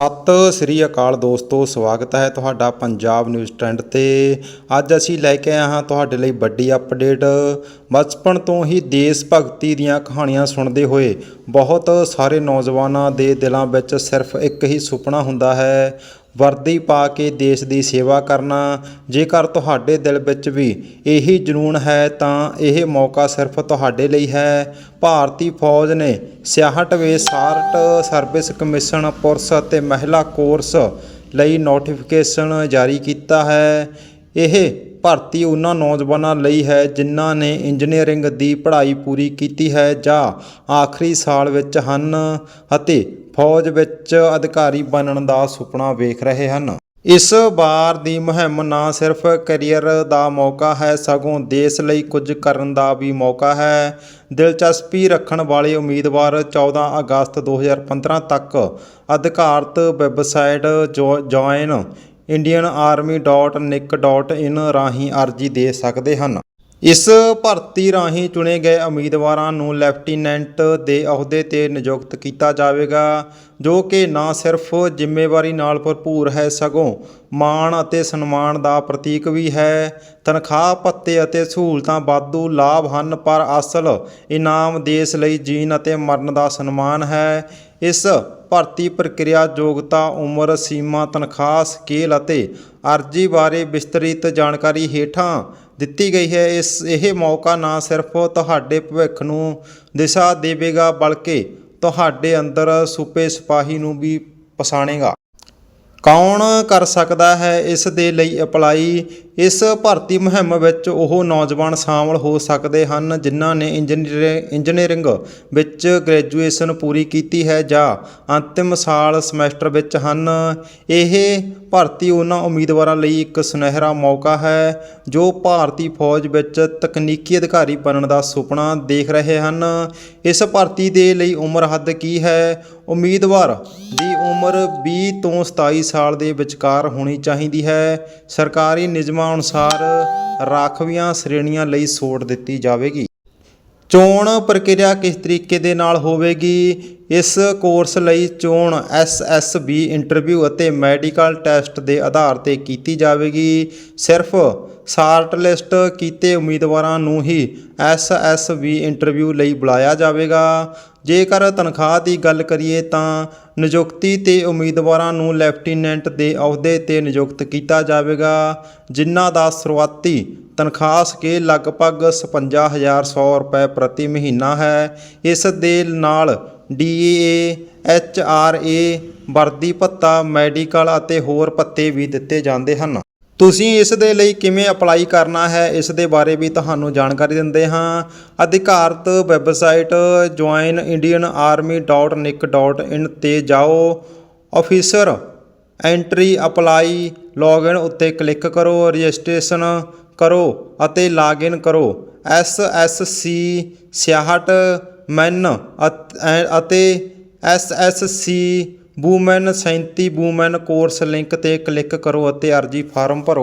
ਸਤਿ ਸ੍ਰੀ ਅਕਾਲ ਦੋਸਤੋ, ਸਵਾਗਤ ਹੈ ਤੁਹਾਡਾ ਪੰਜਾਬ ਨਿਊਜ਼ ਟ੍ਰੈਂਡ ਤੇ। ਅੱਜ ਅਸੀਂ ਲੈ ਕੇ ਆਏ ਹਾਂ ਤੁਹਾਡੇ ਲਈ ਵੱਡੀ ਅਪਡੇਟ ਬਚਪਨ ਤੋਂ ਹੀ ਦੇਸ਼ ਭਗਤੀ ਦੀਆਂ ਕਹਾਣੀਆਂ ਸੁਣਦੇ ਹੋਏ ਬਹੁਤ ਸਾਰੇ ਨੌਜਵਾਨਾਂ ਦੇ ਦਿਲਾਂ ਵਿੱਚ ਸਿਰਫ ਇੱਕ ਹੀ ਸੁਪਨਾ ਹੁੰਦਾ ਹੈ ਵਰਦੀ ਪਾ ਕੇ ਦੇਸ਼ ਦੀ ਸੇਵਾ ਕਰਨਾ। ਜੇਕਰ ਤੁਹਾਡੇ ਦਿਲ ਵਿੱਚ ਵੀ ਇਹੀ ਜਨੂਨ ਹੈ, ਤਾਂ ਇਹ ਮੌਕਾ ਸਿਰਫ ਤੁਹਾਡੇ ਲਈ ਹੈ। ਭਾਰਤੀ ਫੌਜ ਨੇ 66ਵੇਂ ਸਾਰਟ ਸਰਵਿਸ ਕਮਿਸ਼ਨ, ਪੁਰਸ਼ ਅਤੇ ਮਹਿਲਾ ਕੋਰਸ ਲਈ ਨੋਟੀਫਿਕੇਸ਼ਨ ਜਾਰੀ ਕੀਤਾ ਹੈ। ਇਹ ਭਰਤੀ ਉਹਨਾਂ ਨੌਜਵਾਨਾਂ ਲਈ ਹੈ ਜਿਨ੍ਹਾਂ ਨੇ ਇੰਜੀਨੀਅਰਿੰਗ ਦੀ ਪੜ੍ਹਾਈ ਪੂਰੀ ਕੀਤੀ ਹੈ ਜਾਂ ਆਖਰੀ ਸਾਲ ਵਿੱਚ ਹਨ ਅਤੇ ਫੌਜ ਵਿੱਚ ਅਧਿਕਾਰੀ ਬਣਨ ਦਾ ਸੁਪਨਾ ਵੇਖ ਰਹੇ ਹਨ। ਇਸ ਵਾਰ ਦੀ ਮੁਹਿੰਮ ਨਾ ਸਿਰਫ ਕੈਰੀਅਰ ਦਾ ਮੌਕਾ ਹੈ, ਸਗੋਂ ਦੇਸ਼ ਲਈ ਕੁਝ ਕਰਨ ਦਾ ਵੀ ਮੌਕਾ ਹੈ। ਦਿਲਚਸਪੀ ਰੱਖਣ ਵਾਲੇ ਉਮੀਦਵਾਰ 14 ਅਗਸਤ 2015 ਤੱਕ ਅਧਿਕਾਰਤ ਵੈਬਸਾਈਟ ਜੁਆਇਨ indianarmy.nic.in ਰਾਹੀਂ ਅਰਜ਼ੀ ਦੇ ਸਕਦੇ ਹਨ। ਇਸ ਭਰਤੀ ਰਾਹੀਂ ਚੁਣੇ ਗਏ ਉਮੀਦਵਾਰਾਂ ਨੂੰ ਲੈਫਟੀਨੈਂਟ ਦੇ ਅਹੁਦੇ ਤੇ ਨਿਯੁਕਤ ਕੀਤਾ ਜਾਵੇਗਾ, ਜੋ ਕਿ ਨਾ ਸਿਰਫ ਜ਼ਿੰਮੇਵਾਰੀ ਨਾਲ ਭਰਪੂਰ ਹੈ, ਸਗੋਂ ਮਾਣ ਅਤੇ ਸਨਮਾਨ ਦਾ ਪ੍ਰਤੀਕ ਵੀ ਹੈ। ਤਨਖਾਹ ਭੱਤੇ ਅਤੇ ਸਹੂਲਤਾਂ ਵਾਧੂ ਲਾਭ ਹਨ, ਪਰ ਅਸਲ ਇਨਾਮ ਦੇਸ਼ ਲਈ ਜੀਣ ਅਤੇ ਮਰਨ ਦਾ ਸਨਮਾਨ ਹੈ। ਇਸ ਭਰਤੀ ਪ੍ਰਕਿਰਿਆ ਯੋਗਤਾ, ਉਮਰ, ਸੀਮਾ, ਤਨਖਾਹ, ਸਕੇਲ ਅਤੇ ਅਰਜ਼ੀ ਬਾਰੇ ਵਿਸਤ੍ਰਿਤ ਜਾਣਕਾਰੀ ਹੇਠਾਂ ਦਿੱਤੀ ਗਈ ਹੈ। ਇਸ, ਇਹ ਮੌਕਾ ਨਾ ਸਿਰਫ ਤੁਹਾਡੇ ਭਵਿੱਖ ਨੂੰ ਦਿਸ਼ਾ ਦੇਵੇਗਾ, ਬਲਕਿ ਤੁਹਾਡੇ ਅੰਦਰ ਸੁਪੇ ਸਿਪਾਹੀ ਨੂੰ ਵੀ ਪਛਾਣੇਗਾ। ਕੌਣ ਕਰ ਸਕਦਾ ਹੈ? ਇਸ ਦੇ ਲਈ ਅਪਲਾਈ ਇਸ ਭਰਤੀ ਮੁਹਿੰਮ ਵਿੱਚ ਉਹ ਨੌਜਵਾਨ ਸ਼ਾਮਲ ਹੋ ਸਕਦੇ ਹਨ ਜਿਨ੍ਹਾਂ ਨੇ ਇੰਜੀਨੀਅਰਿੰਗ ਇੰਜੀਨੀਅਰਿੰਗ ਵਿੱਚ ਗ੍ਰੈਜੂਏਸ਼ਨ ਪੂਰੀ ਕੀਤੀ ਹੈ ਜਾਂ ਅੰਤਿਮ ਸਾਲ ਸਮੈਸਟਰ ਵਿੱਚ ਹਨ। ਇਹ ਭਰਤੀ ਉਹਨਾਂ ਉਮੀਦਵਾਰਾਂ ਲਈ ਇੱਕ ਸੁਨਹਿਰਾ ਮੌਕਾ ਹੈ ਜੋ ਭਾਰਤੀ ਫੌਜ ਵਿੱਚ ਤਕਨੀਕੀ ਅਧਿਕਾਰੀ ਬਣਨ ਦਾ ਸੁਪਨਾ ਦੇਖ ਰਹੇ ਹਨ। ਇਸ ਭਰਤੀ ਦੇ ਲਈ ਉਮਰ ਹੱਦ ਕੀ ਹੈ? ਉਮੀਦਵਾਰ ਦੀ ਉਮਰ 20 ਤੋਂ 27 ਸਾਲ ਦੇ ਵਿਚਕਾਰ ਹੋਣੀ ਚਾਹੀਦੀ ਹੈ। ਸਰਕਾਰੀ ਨਿਯਮ ਅਨੁਸਾਰ ਰਾਖਵੀਆਂ ਸ਼੍ਰੇਣੀਆਂ ਲਈ ਛੋਟ ਦਿੱਤੀ ਜਾਵੇਗੀ। ਚੋਣ ਪ੍ਰਕਿਰਿਆ ਕਿਸ ਤਰੀਕੇ ਦੇ ਨਾਲ ਹੋਵੇਗੀ? ਇਸ ਕੋਰਸ ਲਈ ਚੋਣ ਐਸਐਸਬੀ ਇੰਟਰਵਿਊ ਅਤੇ ਮੈਡੀਕਲ ਟੈਸਟ ਦੇ ਆਧਾਰ ਤੇ ਕੀਤੀ ਜਾਵੇਗੀ। ਸਿਰਫ ਸ਼ਾਰਟਲਿਸਟ ਕੀਤੇ ਉਮੀਦਵਾਰਾਂ ਨੂੰ ਹੀ ਐਸਐਸਬੀ ਇੰਟਰਵਿਊ ਲਈ ਬੁਲਾਇਆ ਜਾਵੇਗਾ। ਜੇਕਰ ਤਨਖਾਹ ਦੀ ਗੱਲ ਕਰੀਏ ਤਾਂ ਨਿਯੁਕਤੀ ਤੇ ਉਮੀਦਵਾਰਾਂ ਨੂੰ ਲੈਫਟੀਨੈਂਟ ਦੇ ਅਹੁਦੇ ਤੇ ਨਿਯੁਕਤ ਕੀਤਾ ਜਾਵੇਗਾ, ਜਿਨ੍ਹਾਂ ਦਾ ਸ਼ੁਰੂਆਤੀ ਤਨਖਾਹ ਸਕੇਲ ਲਗਭਗ 56100 ਰੁਪਏ ਪ੍ਰਤੀ ਮਹੀਨਾ ਹੈ। ਇਸ ਦੇ ਨਾਲ ਡੀਏ ਐਚਆਰਏ ਵਰਦੀ ਭੱਤਾ, ਮੈਡੀਕਲ ਅਤੇ ਹੋਰ ਭੱਤੇ ਵੀ ਦਿੱਤੇ ਜਾਂਦੇ ਹਨ। ਤੁਸੀਂ ਇਸ ਦੇ ਲਈ ਕਿਵੇਂ ਅਪਲਾਈ ਕਰਨਾ ਹੈ? ਇਸ ਦੇ ਬਾਰੇ ਵੀ ਤੁਹਾਨੂੰ ਜਾਣਕਾਰੀ ਦਿੰਦੇ ਹਾਂ। ਅਧਿਕਾਰਤ ਵੈਬਸਾਈਟ joinindianarmy.nic.in ਤੇ ਜਾਓ। ਆਫੀਸਰ ਐਂਟਰੀ ਅਪਲਾਈ ਲੌਗਇਨ ਉੱਤੇ ਕਲਿੱਕ ਕਰੋ, ਰਜਿਸਟ੍ਰੇਸ਼ਨ ਕਰੋ ਅਤੇ ਲਾਗਇਨ ਕਰੋ। ਐਸਐਸਸੀ 66 ਮੈਨ ਅਤੇ SSC woman 37 woman course link ਤੇ ਕਲਿੱਕ ਕਰੋ ਅਤੇ ਅਰਜ਼ੀ ਫਾਰਮ ਭਰੋ।